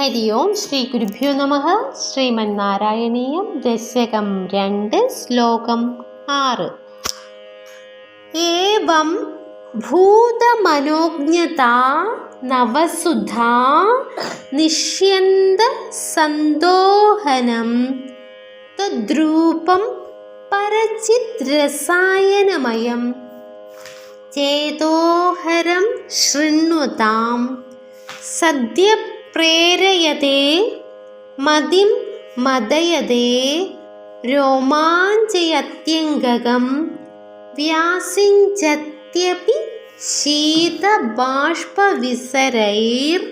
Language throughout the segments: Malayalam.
ഹരി ഓം ശ്രീ ഗുരുഭ്യോ നമ. ശ്രീമന്നാരായണീയം. ദശകം രണ്ട് ശ്ലോകം ആറ്. ഏവം ഭൂതമനോജ്ഞത നവസുധാ നിഷ്യന്ത സന്തോഹനം. തദ്രൂപം പരചിത് രസായനമയം ചേതോഹരം ശൃണ്വതാം സദ്യ പ്രേരയതേ മതിം മതയതേ രോമാഞ്ചയത്യംഗകം വ്യാസിഞ്ചത്യപി ശീതബാഷ്പവിസരൈർ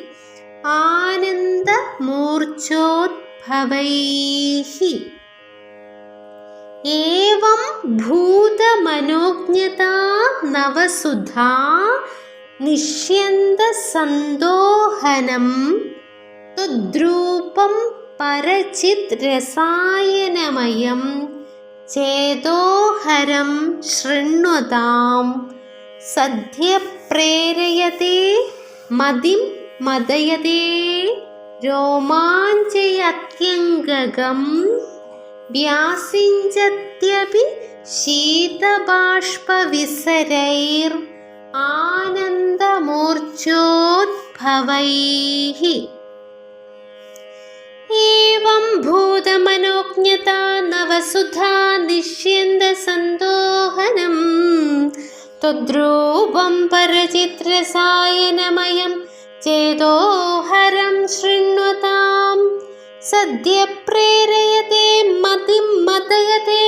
ആനന്ദമൂർച്ഛോദ്ഭവൈः ഏവം ഭൂതമനോജ്ഞതാ നവസുധാ നിഷ്യന്തസന്തോഹനം തുദ്രൂപം പരചിത് രസായനമയം ചേതോഹരം ശൃണ്വതാം സദ്യ പ്രേരയതേ മതിം മദയതേ രോമാഞ്ചയത്യംഗകം വ്യാസിഞ്ചത്യപി ശീതബാഷ്പവിസരൈർ ोद्भवैः एवं भूतमनोज्ञता नवसुधा निष्यन्दसन्दोहनं त्वद्रूपं परचित्रसायनमयं चेदोहरं शृण्वतां सद्य प्रेरयते मतिं मतयते